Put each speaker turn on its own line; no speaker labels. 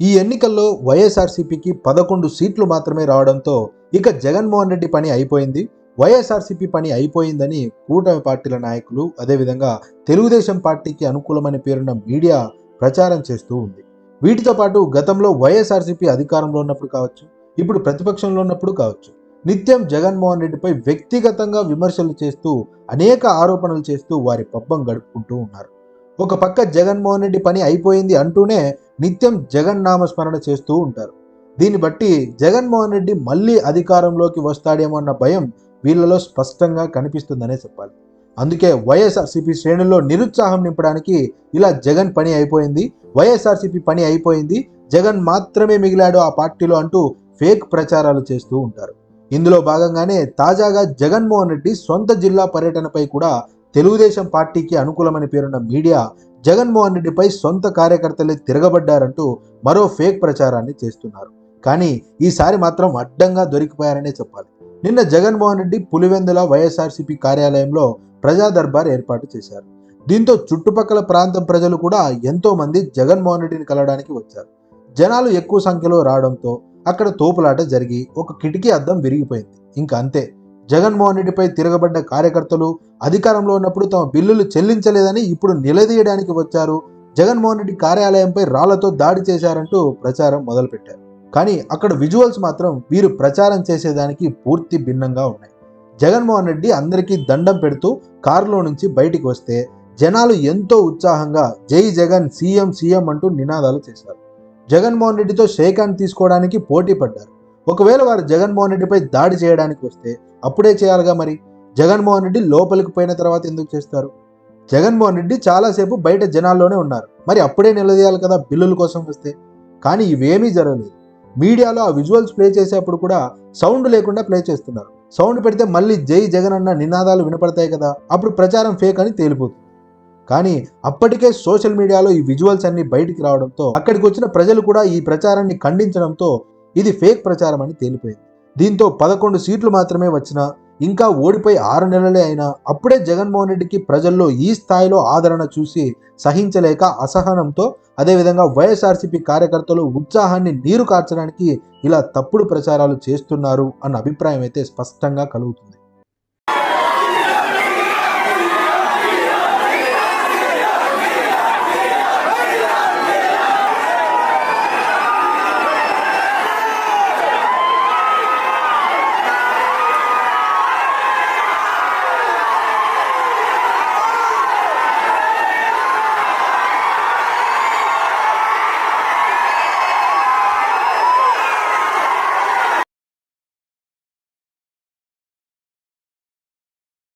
ఈ ఎన్నికల్లో వైఎస్ఆర్సీపీకి పదకొండు సీట్లు మాత్రమే రావడంతో ఇక జగన్మోహన్ రెడ్డి పని అయిపోయింది. వైఎస్ఆర్సీపీ పని అయిపోయిందని కూటమి పార్టీల నాయకులు అదేవిధంగా తెలుగుదేశం పార్టీకి అనుకూలమని పేరున్న మీడియా ప్రచారం చేస్తూ ఉంది. వీటితో పాటు గతంలో వైఎస్ఆర్సీపీ అధికారంలో ఉన్నప్పుడు కావచ్చు ఇప్పుడు ప్రతిపక్షంలో ఉన్నప్పుడు కావచ్చు నిత్యం జగన్మోహన్ రెడ్డిపై వ్యక్తిగతంగా విమర్శలు చేస్తూ అనేక ఆరోపణలు చేస్తూ వారి పబ్బం గడుపుకుంటూ ఉన్నారు. ఒక పక్క జగన్మోహన్ రెడ్డి పని అయిపోయింది అంటూనే నిత్యం జగన్ నామస్మరణ చేస్తూ ఉంటారు. దీన్ని బట్టి జగన్మోహన్ రెడ్డి మళ్ళీ అధికారంలోకి వస్తాడేమో అన్న భయం వీళ్ళలో స్పష్టంగా కనిపిస్తుందనే చెప్పాలి. అందుకే వైఎస్ఆర్సీపీ శ్రేణుల్లో నిరుత్సాహం నింపడానికి ఇలా జగన్ పని అయిపోయింది వైఎస్ఆర్సీపీ పని అయిపోయింది జగన్ మాత్రమే మిగిలాడు ఆ పార్టీలో అంటూ ఫేక్ ప్రచారాలు చేస్తూ ఉంటారు. ఇందులో భాగంగానే తాజాగా జగన్మోహన్ రెడ్డి సొంత జిల్లా పర్యటనపై కూడా తెలుగుదేశం పార్టీకి అనుకూలమని పేరున్న మీడియా జగన్మోహన్ రెడ్డిపై సొంత కార్యకర్తలే తిరగబడ్డారంటూ మరో ఫేక్ ప్రచారాన్ని చేస్తున్నారు. కానీ ఈసారి మాత్రం అడ్డంగా దొరికిపోయారనే చెప్పాలి. నిన్న జగన్మోహన్ రెడ్డి పులివెందుల వైఎస్ఆర్సీపీ కార్యాలయంలో ప్రజా దర్బార్ ఏర్పాటు చేశారు. దీంతో చుట్టుపక్కల ప్రాంతం ప్రజలు కూడా ఎంతో మంది జగన్మోహన్ రెడ్డిని కలవడానికి వచ్చారు. జనాలు ఎక్కువ సంఖ్యలో రావడంతో అక్కడ తోపులాట జరిగి ఒక కిటికీ అద్దం విరిగిపోయింది. ఇంకా అంతే. జగన్మోహన్ రెడ్డిపై తిరగబడ్డ కార్యకర్తలు అధికారంలో ఉన్నప్పుడు తమ బిల్లులు చెల్లించలేదని ఇప్పుడు నిలదీయడానికి వచ్చారు. జగన్మోహన్ రెడ్డి కార్యాలయంపై రాళ్ళతో దాడి చేశారంటూ ప్రచారం మొదలుపెట్టారు. కానీ అక్కడ విజువల్స్ మాత్రం వీరు ప్రచారం చేసేదానికి పూర్తి భిన్నంగా ఉన్నాయి. జగన్మోహన్ రెడ్డి అందరికీ దండం పెడుతూ కారులో నుంచి బయటికి వస్తే జనాలు ఎంతో ఉత్సాహంగా జై జగన్ సీఎం సీఎం అంటూ నినాదాలు చేశారు. జగన్మోహన్ రెడ్డితో షేక్ హ్యాండ్ తీసుకోవడానికి పోటీ పడ్డారు. ఒకవేళ వారు జగన్మోహన్ రెడ్డిపై దాడి చేయడానికి వస్తే అప్పుడే చేయాలిగా మరి? జగన్మోహన్ రెడ్డి లోపలికి పోయిన తర్వాత ఎందుకు చేస్తారు? జగన్మోహన్ రెడ్డి చాలాసేపు బయట జనాల్లోనే ఉన్నారు. మరి అప్పుడే నిలదీయాలి కదా బిల్లుల కోసం వస్తే? కానీ ఇవేమీ జరగలేదు. మీడియాలో ఆ విజువల్స్ ప్లే చేసేప్పుడు కూడా సౌండ్ లేకుండా ప్లే చేస్తున్నారు. సౌండ్ పెడితే మళ్ళీ జై జగన్ అన్న నినాదాలు వినపడతాయి కదా? అప్పుడు ప్రచారం ఫేక్ అని తేలిపోతుంది. కానీ అప్పటికే సోషల్ మీడియాలో ఈ విజువల్స్ అన్ని బయటికి రావడంతో అక్కడికి వచ్చిన ప్రజలు కూడా ఈ ప్రచారాన్ని ఖండించడంతో ఇది ఫేక్ ప్రచారం అని తేలిపోయింది. దీంతో పదకొండు సీట్లు మాత్రమే వచ్చినా ఇంకా ఓడిపోయి ఆరు నెలలే అయినా అప్పుడే జగన్మోహన్ రెడ్డికి ప్రజల్లో ఈ స్థాయిలో ఆదరణ చూసి సహించలేక అసహనంతో అదేవిధంగా వైఎస్ఆర్సీపీ కార్యకర్తలు ఉత్సాహాన్ని నీరు కార్చడానికి ఇలా తప్పుడు ప్రచారాలు చేస్తున్నారు అన్న అభిప్రాయం అయితే స్పష్టంగా కలుగుతుంది.